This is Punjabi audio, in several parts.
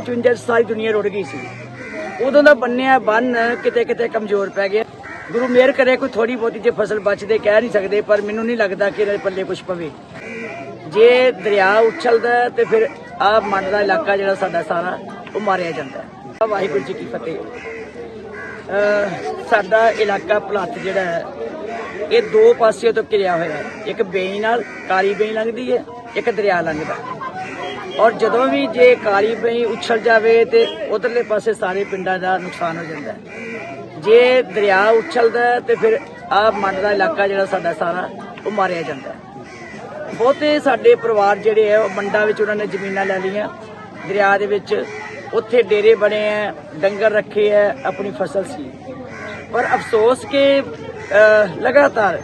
55 ਚ ਸਾਰੀ ਦੁਨੀਆ ਰੁੜ ਗਈ ਸੀ। ਉਦੋਂ ਦਾ ਬੰਨਿਆ ਬੰਨ ਕਿਤੇ ਕਿਤੇ ਕਮਜ਼ੋਰ ਪੈ ਗਿਆ। ਗੁਰੂ ਮਿਹਰ ਕਰੇ ਕੋਈ ਥੋੜੀ ਬਹੁਤੀ ਜੇ ਫਸਲ ਬਚਦੇ ਕਹਿ ਨਹੀਂ ਸਕਦੇ, ਪਰ ਮੈਨੂੰ ਨਹੀਂ ਲੱਗਦਾ ਕਿ ਇਹਦੇ ਪੱਲੇ ਕੁਝ ਪਵੇ। ਜੇ ਦਰਿਆ ਉਛਲਦਾ ਹੈ ਤੇ ਫਿਰ ਆਹ ਮੰਡ ਦਾ ਇਲਾਕਾ ਜਿਹੜਾ ਸਾਡਾ ਸਾਰਾ, ਉਹ ਮਾਰਿਆ ਜਾਂਦਾ। ਵਾਹਿਗੁਰੂ ਜੀ ਕੀ ਫਤਿਹ। ਸਾਡਾ ਇਲਾਕਾ ਭਲੱਥ ਜਿਹੜਾ ਹੈ, ਇਹ ਦੋ ਪਾਸਿਆਂ ਤੋਂ ਘਿਰਿਆ ਹੋਇਆ ਹੈ। ਇੱਕ ਬੇਈ ਨਾਲ ਕਾਲੀ ਬੇਈ ਲੰਘਦੀ ਹੈ, ਇੱਕ ਦਰਿਆ ਲੰਘਦਾ ਔਰ ਜਦੋਂ ਵੀ ਜੇ ਕਾਲੀ ਬੇਈ ਉਛਲ ਜਾਵੇ ਤੇ ਉਧਰਲੇ ਪਾਸੇ ਸਾਰੇ ਪਿੰਡਾਂ ਦਾ ਨੁਕਸਾਨ ਹੋ ਜਾਂਦਾ ਜੇ ਦਰਿਆ ਉਛਲਦਾ ਹੈ ਤੇ ਫਿਰ ਆ ਮੰਡ ਦਾ ਇਲਾਕਾ ਜਿਹੜਾ ਸਾਡਾ ਸਾਰਾ, ਉਹ ਮਾਰਿਆ ਜਾਂਦਾ ਬਹੁਤੇ ਸਾਡੇ ਪਰਿਵਾਰ ਜਿਹੜੇ ਆ ਉਹ ਮੰਡਾਂ ਵਿੱਚ ਉਹਨਾਂ ਨੇ ਜ਼ਮੀਨਾਂ ਲੈ ਲਈਆਂ। ਦਰਿਆ ਦੇ ਵਿੱਚ ਉੱਥੇ ਡੇਰੇ ਬਣੇ ਆ ਡੰਗਰ ਰੱਖੇ ਆ ਆਪਣੀ ਫਸਲ ਸੀ। ਪਰ ਅਫਸੋਸ ਕਿ ਲਗਾਤਾਰ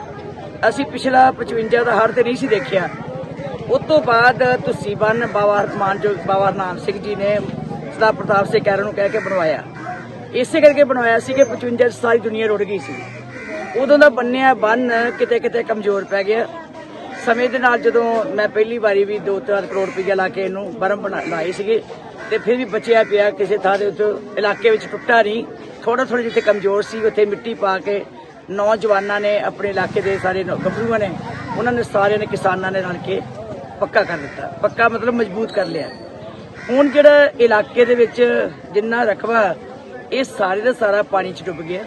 ਅਸੀਂ ਪਿਛਲਾ 55 ਦਾ ਹੜ੍ਹ ਤੇ ਨਹੀਂ ਸੀ ਦੇਖਿਆ। ਉਸ ਤੋਂ ਬਾਅਦ ਤੁਸੀਂ ਬੰਨ ਬਾਬਾ ਹਰਮਾਨ ਜੋ ਬਾਬਾ ਨਾਮ ਸਿੰਘ ਜੀ ਨੇ ਸਰਦਾਰ ਪ੍ਰਤਾਪ ਸਿੰਘ ਕੈਰਨ ਨੂੰ ਕਹਿ ਕੇ ਬਣਵਾਇਆ। ਇਸੇ ਕਰਕੇ ਬਣਵਾਇਆ ਸੀ ਕਿ 55 ਚ ਸਾਰੀ ਦੁਨੀਆ ਰੁੜ ਗਈ ਸੀ। ਉਦੋਂ ਦਾ ਬੰਨਿਆ ਬੰਨ ਕਿਤੇ ਕਿਤੇ ਕਮਜ਼ੋਰ ਪੈ ਗਿਆ। ਸਮੇਂ ਦੇ ਨਾਲ ਜਦੋਂ ਮੈਂ ਪਹਿਲੀ ਵਾਰੀ ਵੀ 2-4 ਕਰੋੜ ਰੁਪਈਆ ਲਾ ਕੇ ਇਹਨੂੰ ਬਰਮ ਬਣਾ ਲਾਏ ਸੀਗੇ ਤੇ ਫਿਰ ਵੀ ਬਚਿਆ ਪਿਆ ਕਿਸੇ ਥਾਂ ਦੇ ਉੱਤੇ ਇਲਾਕੇ ਵਿੱਚ ਟੁੱਟਾ ਨਹੀਂ। ਥੋੜਾ ਥੋੜਾ ਜਿੱਥੇ ਕਮਜ਼ੋਰ ਸੀ ਉੱਥੇ ਮਿੱਟੀ ਪਾ ਕੇ ਨੌਜਵਾਨਾਂ ਨੇ ਆਪਣੇ ਇਲਾਕੇ ਦੇ ਸਾਰੇ ਨੌ- ਗੱਭਰੂਆਂ ਨੇ, ਉਹਨਾਂ ਨੇ ਸਾਰਿਆਂ ਨੇ ਕਿਸਾਨਾਂ ਨੇ ਰਲ ਕੇ ਪੱਕਾ ਕਰ ਦਿੱਤਾ। ਪੱਕਾ ਮਤਲਬ ਮਜ਼ਬੂਤ ਕਰ ਲਿਆ। ਹੁਣ ਜਿਹੜਾ ਇਲਾਕੇ ਦੇ ਵਿੱਚ ਜਿੰਨਾ ਰਕਬਾ, ਇਹ ਸਾਰੇ ਦਾ ਸਾਰਾ ਪਾਣੀ 'ਚ ਡੁੱਬ ਗਿਆ।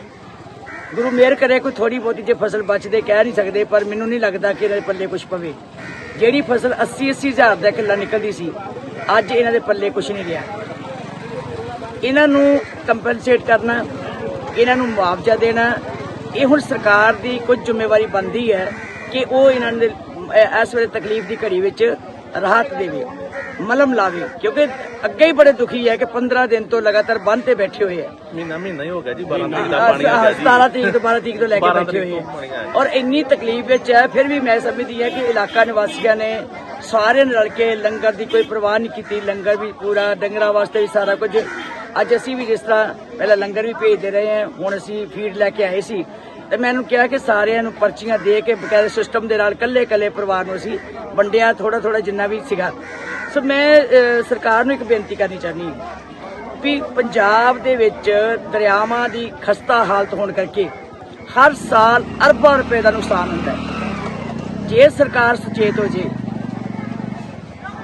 ਗੁਰੂ ਮਿਹਰ ਕਰੇ, ਕੋਈ ਥੋੜੀ ਬਹੁਤੀ ਜੇ ਫਸਲ ਬਚਦੇ ਕਹਿ ਨਹੀਂ ਸਕਦੇ, ਪਰ ਮੈਨੂੰ ਨਹੀਂ ਲੱਗਦਾ ਕਿ ਇਹਨਾਂ ਦੇ ਪੱਲੇ ਕੁਝ ਪਵੇ। ਜਿਹੜੀ ਫਸਲ 80 80 ਹਜ਼ਾਰ ਦਾ ਕਿੱਲਾ ਨਿਕਲਦੀ ਸੀ, ਅੱਜ ਇਹਨਾਂ ਦੇ ਪੱਲੇ ਕੁਝ ਨਹੀਂ ਰਿਹਾ। ਇਹਨਾਂ ਨੂੰ ਕੰਪਨਸੇਟ ਕਰਨਾ, ਇਹਨਾਂ ਨੂੰ ਮੁਆਵਜ਼ਾ ਦੇਣਾ, ਇਹ ਹੁਣ ਸਰਕਾਰ ਦੀ ਕੁਝ ਜ਼ਿੰਮੇਵਾਰੀ ਬਣਦੀ ਹੈ ਕਿ ਉਹ ਇਹਨਾਂ ਦੇ ਇਸ ਵੇਲੇ ਤਕਲੀਫ ਦੀ ਘੜੀ ਵਿੱਚ ਰਾਹਤ ਦੇਵੇ ਮਲਮ ਲਾਵੇ ਕਿਉਂਕਿ ਅੱਗੇ ਹੀ ਬੜੇ ਦੁਖੀ ਹੈ ਕਿ 15 ਦਿਨ ਤੋਂ ਲਗਾਤਾਰ ਬੰਦ ਤੇ ਬੈਠੇ ਹੋਏ ਆ ਮਹੀਨਾ ਮਹੀਨਾ ਹੀ ਹੋ ਗਿਆ ਜੀ 12 ਤਰੀਕ ਦਾ ਪਾਣੀ ਆ ਗਿਆ ਜੀ। 17 ਤਰੀਕ ਤੋਂ 12 ਤਰੀਕ ਤੋਂ ਲੈ ਕੇ 12 ਬੈਠੇ ਹੋਏ ਹੈ। ਔਰ ਇੰਨੀ ਤਕਲੀਫ ਵਿੱਚ ਹੈ ਫਿਰ ਵੀ ਮੈਂ ਸਮਝਦੀ ਹਾਂ ਕਿ ਇਲਾਕਾ ਨਿਵਾਸੀਆਂ ਨੇ ਸਾਰਿਆਂ ਨੇ ਰਲ ਕੇ ਲੰਗਰ ਦੀ ਕੋਈ ਪਰਵਾਹ ਨਹੀਂ ਕੀਤੀ ਲੰਗਰ ਵੀ ਪੂਰਾ ਡੰਗਰਾਂ ਵਾਸਤੇ ਵੀ ਸਾਰਾ ਕੁਝ ਅੱਜ ਅਸੀਂ ਵੀ ਜਿਸ ਤਰ੍ਹਾਂ ਪਹਿਲਾਂ ਲੰਗਰ ਵੀ ਭੇਜਦੇ ਰਹੇ ਹਾਂ, ਹੁਣ ਅਸੀਂ ਫੀਡ ਲੈ ਕੇ ਆਏ ਸੀ। ਤੇ ਮੈਨੂੰ ਕਿਹਾ ਕਿ ਸਾਰਿਆਂ ਨੂੰ ਪਰਚੀਆਂ ਦੇ ਕੇ ਬਕਾਇਦਾ ਸਿਸਟਮ ਦੇ ਨਾਲ ਕੱਲੇ ਕੱਲੇ ਪਰਿਵਾਰ ਨੂੰ ਅਸੀਂ ਵੰਡਿਆ ਥੋੜਾ ਥੋੜਾ ਜਿੰਨਾ ਵੀ ਸੀਗਾ। ਸੋ ਮੈਂ ਸਰਕਾਰ ਨੂੰ ਇੱਕ ਬੇਨਤੀ ਕਰਨੀ ਚਾਹਨੀ ਵੀ ਪੰਜਾਬ ਦੇ ਵਿੱਚ ਦਰਿਆਵਾਂ ਦੀ ਖਸਤਾ ਹਾਲਤ ਹੋਣ ਕਰਕੇ ਹਰ ਸਾਲ ਅਰਬਾਂ ਰੁਪਏ ਦਾ ਨੁਕਸਾਨ ਹੁੰਦਾ ਹੈ। ਜੇ ਸਰਕਾਰ ਸੁਚੇਤ ਹੋ ਜੇ,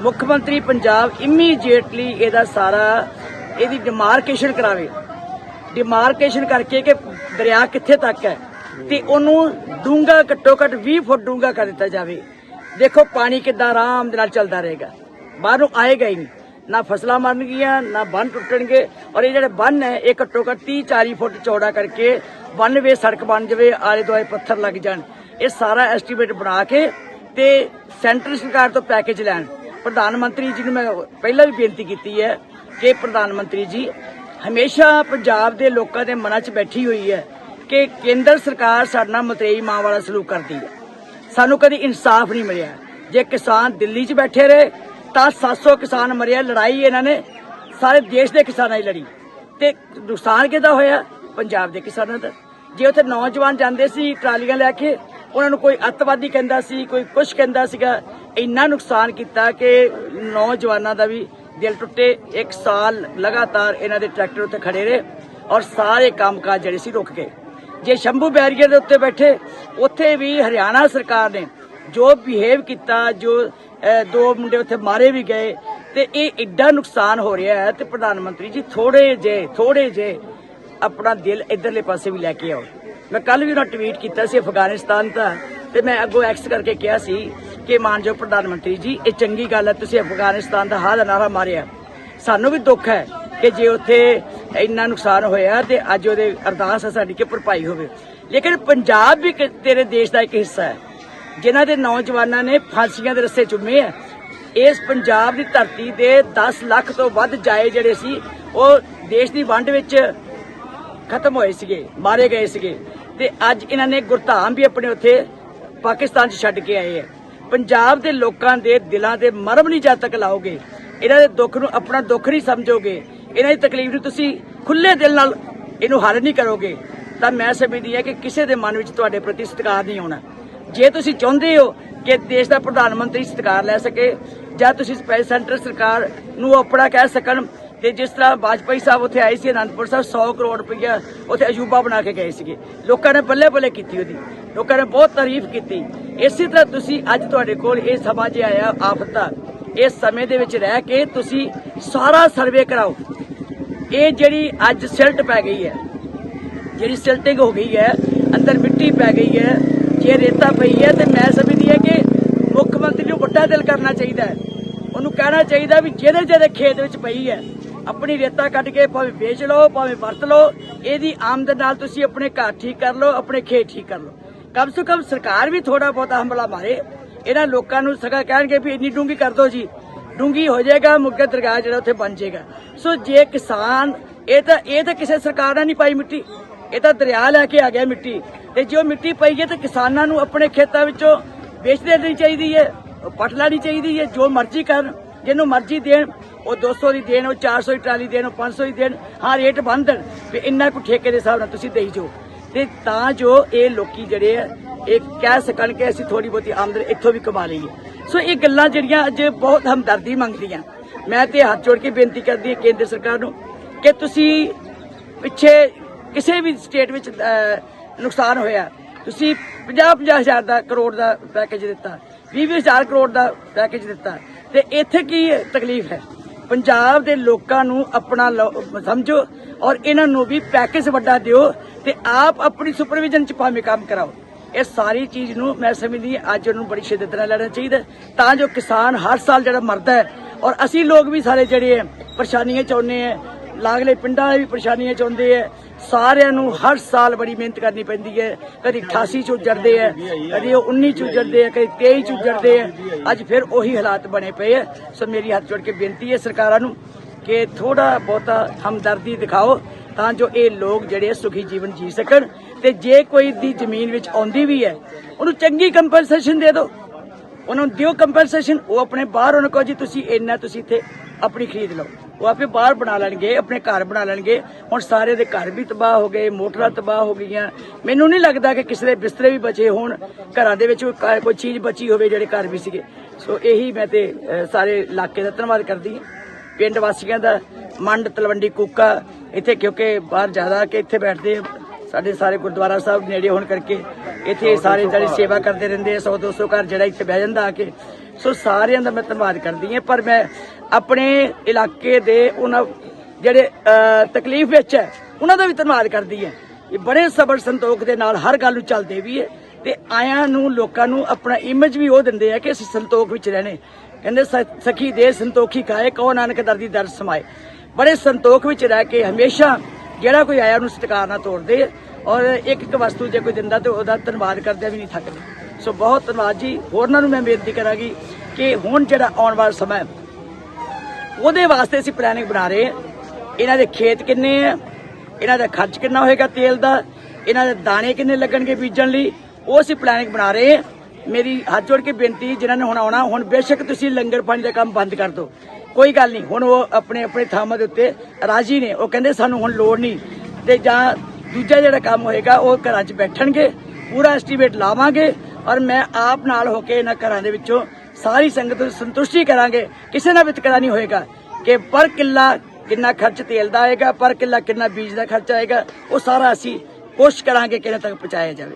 ਮੁੱਖ ਮੰਤਰੀ ਪੰਜਾਬ ਇਮੀਡੀਏਟਲੀ ਇਹਦਾ ਸਾਰਾ ਇਹਦੀ ਡਿਮਾਰਕੇਸ਼ਨ ਕਰਾਵੇ। ਡਿਮਾਰਕੇਸ਼ਨ ਕਰਕੇ ਕਿ ਦਰਿਆ ਕਿੱਥੇ ਤੱਕ ਹੈ ਤੇ ਉਹਨੂੰ ਡੂੰਗਾ ਘੱਟੋ ਘੱਟ 20 ਫੁੱਟ ਡੂੰਗਾ ਕਰ ਦਿੱਤਾ ਜਾਵੇ। ਦੇਖੋ, ਪਾਣੀ ਕਿੱਦਾਂ ਆਰਾਮ ਦੇ ਨਾਲ ਚੱਲਦਾ ਰਹੇਗਾ। ਬਾਹਰੋਂ ਆਏਗਾ ਹੀ ਨਹੀਂ। ਨਾ ਫਸਲਾਂ ਮਰਨਗੀਆਂ ਨਾ ਬੰਨ ਟੁੱਟਣਗੇ। ਔਰ ਇਹ ਜਿਹੜੇ ਬੰਨ ਹੈ, ਇਹ ਘੱਟੋ ਘੱਟ 30 40 ਫੁੱਟ ਚੌੜਾ ਕਰਕੇ ਬੰਨ ਵੇ ਸੜਕ ਬਣ ਜਾਵੇ ਆਲੇ ਦੁਆਲੇ ਪੱਥਰ ਲੱਗ ਜਾਣ। ਇਹ ਸਾਰਾ ਐਸਟੀਮੇਟ ਬਣਾ ਕੇ ਤੇ ਸੈਂਟਰ ਸਰਕਾਰ ਤੋਂ ਪੈਕੇਜ ਲੈਣ। ਪ੍ਰਧਾਨ ਮੰਤਰੀ ਜੀ ਨੂੰ ਮੈਂ ਪਹਿਲਾਂ ਵੀ ਬੇਨਤੀ ਕੀਤੀ ਹੈ ਕਿ ਪ੍ਰਧਾਨ ਮੰਤਰੀ ਜੀ, ਹਮੇਸ਼ਾ ਪੰਜਾਬ ਦੇ ਲੋਕਾਂ ਦੇ ਮਨਾਂ 'ਚ ਬੈਠੀ ਹੋਈ ਹੈ ਕਿ ਕੇਂਦਰ ਸਰਕਾਰ ਸਾਡੇ ਨਾਲ ਮਤਰੇਈ ਮਾਂ ਵਾਲਾ ਸਲੂਕ ਕਰਦੀ ਹੈ। ਸਾਨੂੰ ਕਦੀ ਇਨਸਾਫ ਨਹੀਂ ਮਿਲਿਆ। ਜੇ ਕਿਸਾਨ ਦਿੱਲੀ 'ਚ ਬੈਠੇ ਰਹੇ, ਤਾਂ 700 ਕਿਸਾਨ ਮਰਿਆ, ਲੜਾਈ ਇਹਨਾਂ ਨੇ ਸਾਰੇ ਦੇਸ਼ ਦੇ ਕਿਸਾਨਾਂ ਦੀ ਲੜੀ। ਤੇ ਨੁਕਸਾਨ ਕਿਹਦਾ ਹੋਇਆ? ਪੰਜਾਬ ਦੇ ਕਿਸਾਨਾਂ ਦਾ। ਜੇ ਉੱਥੇ ਨੌਜਵਾਨ ਜਾਂਦੇ ਸੀ, ਟਰਾਲੀਆਂ ਲੈ ਕੇ, ਉਹਨਾਂ ਨੂੰ ਕੋਈ ਅੱਤਵਾਦੀ ਕਹਿੰਦਾ ਸੀ, ਕੋਈ ਕੁਛ ਕਹਿੰਦਾ ਸੀਗਾ, ਇੰਨਾ ਨੁਕਸਾਨ ਕੀਤਾ ਕਿ ਨੌਜਵਾਨਾਂ ਦਾ ਵੀ ਦਿਲ ਟੁੱਟੇ। ਇੱਕ ਸਾਲ ਲਗਾਤਾਰ ਇਹਨਾਂ ਦੇ ਟਰੈਕਟਰ ਉੱਤੇ ਖੜੇ ਰਹੇ ਔਰ ਸਾਰੇ ਕੰਮਕਾਜ ਜਿਹੜੇ ਸੀ ਰੁਕ ਗਏ। ਜੇ ਸ਼ੰਭੂ ਬੈਰੀਅਰ ਦੇ ਉੱਤੇ ਬੈਠੇ, ਉੱਥੇ ਵੀ ਹਰਿਆਣਾ ਸਰਕਾਰ ਨੇ ਜੋ ਬਿਹੇਵ ਕੀਤਾ, ਜੋ ਦੋ ਮੁੰਡੇ ਉੱਥੇ ਮਾਰੇ ਵੀ ਗਏ ਤੇ ਇਹ ਐਡਾ ਨੁਕਸਾਨ ਹੋ ਰਿਹਾ ਹੈ ਤੇ ਪ੍ਰਧਾਨ ਮੰਤਰੀ ਜੀ ਥੋੜੇ ਜੇ ਥੋੜੇ ਜੇ ਆਪਣਾ ਦਿਲ ਇਧਰਲੇ ਪਾਸੇ ਵੀ ਲੈ ਕੇ ਆਓ। ਮੈਂ ਕੱਲ ਵੀ ਉਹਨਾਂ ਟਵੀਟ ਕੀਤਾ ਸੀ ਅਫਗਾਨਿਸਤਾਨ ਦਾ ਤੇ ਮੈਂ ਅੱਗੋਂ ਐਕਸ ਕਰਕੇ ਕਿਹਾ ਸੀ ਕਿ ਮਾਨਯੋਗ ਪ੍ਰਧਾਨ ਮੰਤਰੀ ਜੀ, ਇਹ ਚੰਗੀ ਗੱਲ ਹੈ, ਤੁਸੀਂ ਅਫਗਾਨਿਸਤਾਨ ਦਾ ਹਾਲ ਨਾਰਾ ਮਾਰਿਆ। ਸਾਨੂੰ ਵੀ ਦੁੱਖ ਹੈ ਕਿ ਜੇ ਉੱਥੇ ਇੰਨਾ ਨੁਕਸਾਨ ਹੋਇਆ ਤੇ ਅੱਜ ਉਹਦੇ ਅਰਦਾਸ ਹੈ ਸਾਡੀ ਕਿ ਭਰਪਾਈ ਹੋਵੇ। ਲੇਕਿਨ ਪੰਜਾਬ ਵੀ ਤੇਰੇ ਦੇਸ਼ ਦਾ ਇੱਕ ਹਿੱਸਾ ਹੈ। ਜਿਨ੍ਹਾਂ ਦੇ ਨੌਜਵਾਨਾਂ ਨੇ ਫਾਂਸੀਆਂ ਦੇ ਰਸਤੇ ਚੁੰਮੇ ਆ ਇਸ ਪੰਜਾਬ ਦੀ ਧਰਤੀ ਦੇ 10 ਲੱਖ ਤੋਂ ਵੱਧ ਜਾਏ ਜਿਹੜੇ ਸੀ, ਉਹ ਦੇਸ਼ ਦੀ ਵੰਡ ਵਿੱਚ ਖਤਮ ਹੋਏ ਸੀਗੇ, ਮਾਰੇ ਗਏ ਸੀਗੇ। ਤੇ ਅੱਜ ਇਹਨਾਂ ਨੇ ਗੁਰਧਾਮ ਵੀ ਆਪਣੇ ਉੱਥੇ ਪਾਕਿਸਤਾਨ 'ਚ ਛੱਡ ਕੇ ਆਏ ਆ ਪੰਜਾਬ ਦੇ ਲੋਕਾਂ ਦੇ ਦਿਲਾਂ ਦੇ ਮਰਮ ਨਹੀਂ ਜਦ ਤੱਕ ਲਾਓਗੇ। ਇਹਨਾਂ ਦੇ ਦੁੱਖ ਨੂੰ ਆਪਣਾ ਦੁੱਖ ਨਹੀਂ ਸਮਝੋਗੇ। ਇਹਨਾਂ ਦੀ ਤਕਲੀਫ ਨੂੰ ਤੁਸੀਂ ਖੁੱਲੇ ਦਿਲ ਨਾਲ ਇਹਨੂੰ ਹੱਲ ਨਹੀਂ ਕਰੋਗੇ। ਤਾਂ ਮੈਂ ਸਮਝਦੀ ਹਾਂ ਕਿ ਕਿਸੇ ਦੇ ਮਨ ਵਿੱਚ ਤੁਹਾਡੇ ਪ੍ਰਤੀ ਸਤਿਕਾਰ ਨਹੀਂ ਆਉਣਾ। ਜੇ ਤੁਸੀਂ ਚਾਹੁੰਦੇ ਹੋ ਕਿ ਦੇਸ਼ ਦਾ ਪ੍ਰਧਾਨ ਮੰਤਰੀ ਸਤਿਕਾਰ ਲੈ ਸਕੇ, ਜਾਂ ਤੁਸੀਂ ਸਪੈਸ਼ਲ ਸੈਂਟਰ ਸਰਕਾਰ ਨੂੰ ਆਪਣਾ ਕਹਿ ਸਕਣ ਤੇ ਜਿਸ ਤਰ੍ਹਾਂ ਵਾਜਪਾਈ ਸਾਹਿਬ ਉੱਥੇ ਆਏ ਸੀ, ਅਨੰਦਪੁਰ ਸਾਹਿਬ 100 ਕਰੋੜ ਰੁਪਈਆ ਉੱਥੇ ਅਜੂਬਾ ਬਣਾ ਕੇ ਗਏ ਸੀਗੇ। ਲੋਕਾਂ ਨੇ ਬੱਲੇ ਬੱਲੇ ਕੀਤੀ ਉਹਦੀ। ਲੋਕਾਂ ਨੇ ਬਹੁਤ ਤਾਰੀਫ ਕੀਤੀ। ਇਸੇ ਤਰ੍ਹਾਂ ਤੁਸੀਂ ਅੱਜ ਤੁਹਾਡੇ ਕੋਲ ਇਹ ਸਮਾਂ ਜੇ ਆਇਆ ਆਫਤ ਦਾ ਇਸ ਸਮੇਂ ਦੇ ਵਿੱਚ ਰਹਿ ਕੇ ਤੁਸੀਂ ਸਾਰਾ ਸਰਵੇ ਕਰਾਓ। ਇਹ ਜਿਹੜੀ ਅੱਜ ਸਿਲਟ ਪੈ ਗਈ ਹੈ, ਜਿਹੜੀ ਸਿਲਟਿੰਗ ਹੋ ਗਈ ਹੈ, ਅੰਦਰ ਮਿੱਟੀ ਪੈ ਗਈ ਹੈ, ਜੇ ਰੇਤਾ ਪਈ ਹੈ ਤੇ ਮੈਂ ਸਮਝਦੀ ਹੈ ਕਿ ਮੁੱਖ ਮੰਤਰੀ ਨੂੰ ਵੱਡਾ ਦਿਲ ਕਰਨਾ ਚਾਹੀਦਾ ਹੈ। ਉਹਨੂੰ ਕਹਿਣਾ ਚਾਹੀਦਾ ਵੀ ਜਿਹਦੇ ਜਿਹਦੇ ਖੇਤ ਵਿੱਚ ਪਈ ਹੈ, ਆਪਣੀ ਰੇਤਾ ਕੱਢ ਕੇ ਭਾਵੇਂ ਵੇਚ ਲਓ, ਭਾਵੇਂ ਵਰਤ ਲਓ, ਇਹਦੀ ਆਮਦਨ ਨਾਲ ਤੁਸੀਂ ਆਪਣੇ ਘਰ ਠੀਕ ਕਰ ਲਓ, ਆਪਣੇ ਖੇਤ ਠੀਕ ਕਰ ਲਓ। ਕਮ ਸੇ ਕਮ ਸਰਕਾਰ ਵੀ ਥੋੜਾ ਬਹੁਤਾ ਹਮਲਾ ਮਾਰੇ। ਇਹਨਾਂ ਲੋਕਾਂ ਨੂੰ ਸਗਾ ਕਹਿਣਗੇ ਵੀ ਇੰਨੀ ਡੂੰਗੀ ਕਰ ਦਿਓ ਜੀ। ਡੂੰਗੀ ਹੋ ਜਾਏਗਾ, ਮੁੱਗੇ ਦਰਗਾਹ ਜਿਹੜਾ ਉੱਥੇ ਬਣ ਜਾਏਗਾ। ਸੋ ਜੇ ਕਿਸਾਨ, ਇਹ ਤਾਂ ਇਹ ਤਾਂ ਕਿਸੇ ਸਰਕਾਰ ਨੇ ਨਹੀਂ ਪਾਈ ਮਿੱਟੀ। ਇਹ ਤਾਂ ਦਰਿਆ ਲੈ ਕੇ ਆ ਗਿਆ ਮਿੱਟੀ। ਤੇ ਜੋ ਮਿੱਟੀ ਪਈ ਹੈ ਤੇ ਕਿਸਾਨਾਂ ਨੂੰ ਆਪਣੇ ਖੇਤਾਂ ਵਿੱਚੋਂ ਵੇਚ ਦੇਣੀ ਚਾਹੀਦੀ ਹੈ, ਉਹ ਲੈਣੀ ਚਾਹੀਦੀ ਹੈ, ਜੋ ਮਰਜ਼ੀ ਕਰਨ, ਜਿਹਨੂੰ ਮਰਜ਼ੀ ਦੇਣ, ਉਹ 200 ਦੀ ਦੇਣ, ਉਹ 400 ਦੀ ਟਰਾਲੀ ਦੇਣ, ਉਹ 500 ਦੀ ਦੇਣ, ਹਾਂ, ਰੇਟ ਬੰਦਣ ਵੀ ਇੰਨਾ ਕੁ ਠੇਕੇ ਦੇ ਹਿਸਾਬ ਨਾਲ ਤੁਸੀਂ ਦੇਈ ਜਾਓ। ਤੇ ਤਾਂ ਜੋ ਇਹ ਲੋਕੀ ਜਿਹੜੇ ਆ, ਇਹ ਕਹਿ ਸਕਣ ਕਿ ਅਸੀਂ ਥੋੜੀ ਬਹੁਤੀ ਆਮਦਨ ਇੱਥੋਂ ਵੀ ਕਮਾ ਲਈਏ। ਸੋ ਇਹ ਗੱਲਾਂ ਜਿਹੜੀਆਂ ਅੱਜ ਬਹੁਤ ਹਮਦਰਦੀ ਮੰਗਦੀਆਂ। ਮੈਂ ਤੇ ਹੱਥ ਜੋੜ ਕੇ ਬੇਨਤੀ ਕਰਦੀ ਹਾਂ ਕੇਂਦਰ ਸਰਕਾਰ ਨੂੰ ਕਿ ਤੁਸੀਂ ਪਿੱਛੇ ਕਿਸੇ ਵੀ ਸਟੇਟ ਵਿੱਚ ਨੁਕਸਾਨ ਹੋਇਆ, ਤੁਸੀਂ 50 ਹਜ਼ਾਰ ਦਾ ਕਰੋੜ ਦਾ ਪੈਕੇਜ ਦਿੱਤਾ 20 ਹਜ਼ਾਰ ਕਰੋੜ ਦਾ ਪੈਕੇਜ ਦਿੱਤਾ। ਤੇ ਇੱਥੇ ਕੀ ਤਕਲੀਫ ਹੈ? ਪੰਜਾਬ ਦੇ ਲੋਕਾਂ ਨੂੰ ਆਪਣਾ ਲਓ- ਸਮਝੋ ਔਰ ਇਹਨਾਂ ਨੂੰ ਵੀ ਪੈਕੇਜ ਵੱਡਾ ਦਿਓ ਤੇ ਆਪ ਆਪਣੀ ਸੁਪਰਵਿਜ਼ਨ ਚ ਭਾਵੇਂ ਕੰਮ ਕਰਾਓ। ਇਹ ਸਾਰੀ ਚੀਜ਼ ਨੂੰ ਮੈਂ ਸਮਝਦੀ ਅੱਜ ਉਹਨੂੰ ਬੜੀ ਸ਼ਿੱਦਤ ਨਾਲ ਲੈਣਾ ਚਾਹੀਦਾ ਤਾਂ ਜੋ ਕਿਸਾਨ ਹਰ ਸਾਲ ਜਿਹੜਾ ਮਰਦਾ ਹੈ, ਔਰ ਅਸੀਂ ਲੋਕ ਵੀ ਸਾਰੇ ਜਿਹੜੇ ਹੈ, ਪਰੇਸ਼ਾਨੀਆਂ ਚਾਹੁੰਦੇ ਹੈ, ਲਾਗਲੇ ਪਿੰਡਾਂ ਵਾਲੇ ਵੀ ਪਰੇਸ਼ਾਨੀਆਂ ਚਾਹੁੰਦੇ ਹੈ। ਸਾਰਿਆਂ ਨੂੰ ਹਰ ਸਾਲ ਬੜੀ ਮਿਹਨਤ ਕਰਨੀ ਪੈਂਦੀ ਹੈ। ਕਦੀ 88 ਚ ਉਜੜਦੇ ਹੈ, ਕਦੀ ਉਹ 19 ਚ ਉਜੜਦੇ ਆ ਕਦੀ 23 ਚ ਉਜੜਦੇ ਹੈ। ਅੱਜ ਫਿਰ ਉਹੀ ਹਾਲਾਤ ਬਣੇ ਪਏ ਹੈ। ਸੋ ਮੇਰੀ ਹੱਥ ਜੋੜ ਕੇ ਬੇਨਤੀ ਹੈ ਸਰਕਾਰਾਂ ਨੂੰ ਕਿ ਥੋੜਾ ਬਹੁਤਾ ਹਮਦਰਦੀ ਦਿਖਾਓ ਤਾਂ ਜੋ ਇਹ ਲੋਕ ਜਿਹੜੇ ਸੁਖੀ ਜੀਵਨ ਜੀ ਸਕਣ ਤੇ ਜੇ ਕੋਈ ਦੀ ਜ਼ਮੀਨ ਵਿੱਚ ਆਉਂਦੀ ਵੀ ਹੈ, ਉਹਨੂੰ ਚੰਗੀ ਕੰਪਨਸੇਸ਼ਨ ਦੇ ਦਿਓ। ਉਹਨਾਂ ਨੂੰ ਦਿਓ ਕੰਪਨਸੇਸ਼ਨ ਉਹ ਆਪਣੇ ਬਾਹਰ ਉਹਨਾਂ ਕਹੋ ਜੀ, ਤੁਸੀਂ ਇੰਨਾ, ਤੁਸੀਂ ਇੱਥੇ ਆਪਣੀ ਖਰੀਦ ਲਓ। ਉਹ ਆਪੇ ਬਾਹਰ ਬਣਾ ਲੈਣਗੇ, ਆਪਣੇ ਘਰ ਬਣਾ ਲੈਣਗੇ। ਹੁਣ ਸਾਰੇ ਦੇ ਘਰ ਵੀ ਤਬਾਹ ਹੋ ਗਏ, ਮੋਟਰਾਂ ਤਬਾਹ ਹੋ ਗਈਆਂ। ਮੈਨੂੰ ਨਹੀਂ ਲੱਗਦਾ ਕਿ ਕਿਸੇ ਦੇ ਬਿਸਤਰੇ ਵੀ ਬਚੇ ਹੋਣ, ਘਰਾਂ ਦੇ ਵਿੱਚ ਕੋਈ ਚੀਜ਼ ਬਚੀ ਹੋਵੇ ਜਿਹੜੇ ਘਰ ਵੀ ਸੀਗੇ। ਸੋ ਇਹੀ ਮੈਂ ਤੇ ਸਾਰੇ ਇਲਾਕੇ ਦਾ ਧੰਨਵਾਦ ਕਰਦੀ ਹਾਂ। ਪਿੰਡ ਵਾਸੀਆਂ ਦਾ ਮੰਡ ਤਲਵੰਡੀ ਕੂਕਾ ਇੱਥੇ ਕਿਉਂਕਿ ਬਾਹਰ ਜ਼ਿਆਦਾ ਕਿ ਇੱਥੇ ਬੈਠਦੇ। ਸਾਡੇ ਸਾਰੇ ਗੁਰਦੁਆਰਾ ਸਾਹਿਬ ਨੇੜੇ ਹੋਣ ਕਰਕੇ ਇੱਥੇ ਸਾਰੇ ਜਿਹੜੇ ਸੇਵਾ ਕਰਦੇ ਰਹਿੰਦੇ ਆ 100 200 ਘਰ ਜਿਹੜਾ ਇੱਥੇ ਬਹਿ ਜਾਂਦਾ ਆ ਕੇ। ਸੋ ਸਾਰਿਆਂ ਦਾ ਮੈਂ ਧੰਨਵਾਦ ਕਰਦੀ ਹਾਂ ਪਰ ਮੈਂ ਆਪਣੇ ਇਲਾਕੇ ਦੇ ਉਹਨਾਂ ਜਿਹੜੇ ਤਕਲੀਫ ਵਿੱਚ ਹੈ ਉਹਨਾਂ ਦਾ ਵੀ ਧੰਨਵਾਦ ਕਰਦੀ ਹਾਂ। ਇਹ ਬੜੇ ਸਬਰ ਸੰਤੋਖ ਦੇ ਨਾਲ ਹਰ ਗੱਲ ਨੂੰ ਚੱਲਦੇ ਵੀ ਹੈ ਤੇ ਆਇਆਂ ਨੂੰ ਲੋਕਾਂ ਨੂੰ ਆਪਣਾ ਇਮੇਜ ਵੀ ਉਹ ਦਿੰਦੇ ਆ ਕਿ ਅਸੀਂ ਸੰਤੋਖ ਵਿੱਚ ਰਹਿਣੇ। ਕਹਿੰਦੇ ਸ- ਸਖੀ ਦੇ ਸੰਤੋਖੀ ਕਾਏ ਕਹੋ ਨਾਨਕ ਦਰਦੀ ਦਰ ਸਮਾਏ। ਬੜੇ ਸੰਤੋਖ ਵਿੱਚ ਰਹਿ ਕੇ ਹਮੇਸ਼ਾ ਜਿਹੜਾ ਕੋਈ ਆਇਆ ਉਹਨੂੰ ਸਤਿਕਾਰ ਨਾਲ ਤੋਰਦੇ ਆ। ਔਰ ਇੱਕ ਇੱਕ ਵਸਤੂ ਜੇ ਕੋਈ ਦਿੰਦਾ ਤੇ ਉਹਦਾ ਧੰਨਵਾਦ ਕਰਦੇ ਵੀ ਨਹੀਂ ਥੱਕਦੇ। ਸੋ ਬਹੁਤ ਧੰਨਵਾਦ ਜੀ। ਹੋਰਨਾਂ ਨੂੰ ਮੈਂ ਬੇਨਤੀ ਕਰਾਂਗੀ ਕਿ ਹੁਣ ਜਿਹੜਾ ਆਉਣ ਵਾਲਾ ਸਮਾਂ ਉਹਦੇ ਵਾਸਤੇ ਅਸੀਂ ਪਲੈਨਿੰਗ ਬਣਾ ਰਹੇ ਹਾਂ। ਇਹਨਾਂ ਦੇ ਖੇਤ ਕਿੰਨੇ ਆ? ਇਹਨਾਂ ਦਾ ਖਰਚ ਕਿੰਨਾ ਹੋਏਗਾ ਤੇਲ ਦਾ? ਇਹਨਾਂ ਦੇ ਦਾਣੇ ਕਿੰਨੇ ਲੱਗਣਗੇ ਬੀਜਣ ਲਈ? ਉਹ ਅਸੀਂ ਪਲੈਨਿੰਗ ਬਣਾ ਰਹੇ ਹਾਂ। ਮੇਰੀ ਹੱਥ ਜੋੜ ਕੇ ਬੇਨਤੀ ਜਿਨ੍ਹਾਂ ਨੇ ਹੁਣ ਆਉਣਾ, ਹੁਣ ਬੇਸ਼ੱਕ ਤੁਸੀਂ ਲੰਗਰ ਪਾਣੀ ਦਾ ਕੰਮ ਬੰਦ ਕਰ ਦਿਓ। ਕੋਈ ਗੱਲ ਨਹੀਂ, ਹੁਣ ਉਹ ਆਪਣੇ ਆਪਣੇ ਥਾਵਾਂ ਦੇ ਉੱਤੇ ਰਾਜੀ ਨੇ। ਉਹ ਕਹਿੰਦੇ ਸਾਨੂੰ ਹੁਣ ਲੋੜ ਨਹੀਂ। ਤੇ ਜਾਂ ਦੂਜਾ ਜਿਹੜਾ ਕੰਮ ਹੋਏਗਾ, ਉਹ ਘਰਾਂ 'ਚ ਬੈਠਣਗੇ, ਪੂਰਾ ਐਸਟੀਮੇਟ ਲਾਵਾਂਗੇ ਔਰ ਮੈਂ ਆਪ ਨਾਲ ਹੋ ਕੇ ਇਹਨਾਂ ਘਰਾਂ ਦੇ ਵਿੱਚੋਂ ਸਾਰੀ ਸੰਗਤ ਨੂੰ ਸੰਤੁਸ਼ਟੀ ਕਰਾਂਗੇ। ਕਿਸੇ ਨਾਲ ਵਿਤਕਰਾ ਨਹੀਂ ਹੋਏਗਾ ਕਿ ਪਰ ਕਿੱਲਾ ਕਿੰਨਾ ਖਰਚ ਤੇਲ ਦਾ ਆਏਗਾ, ਪਰ ਕਿੱਲਾ ਕਿੰਨਾ ਬੀਜ ਦਾ ਖਰਚ ਆਏਗਾ, ਉਹ ਸਾਰਾ ਅਸੀਂ ਕੋਸ਼ਿਸ਼ ਕਰਾਂਗੇ ਕਿ ਇਹਨਾਂ ਤੱਕ ਪਹੁੰਚਾਇਆ ਜਾਵੇ।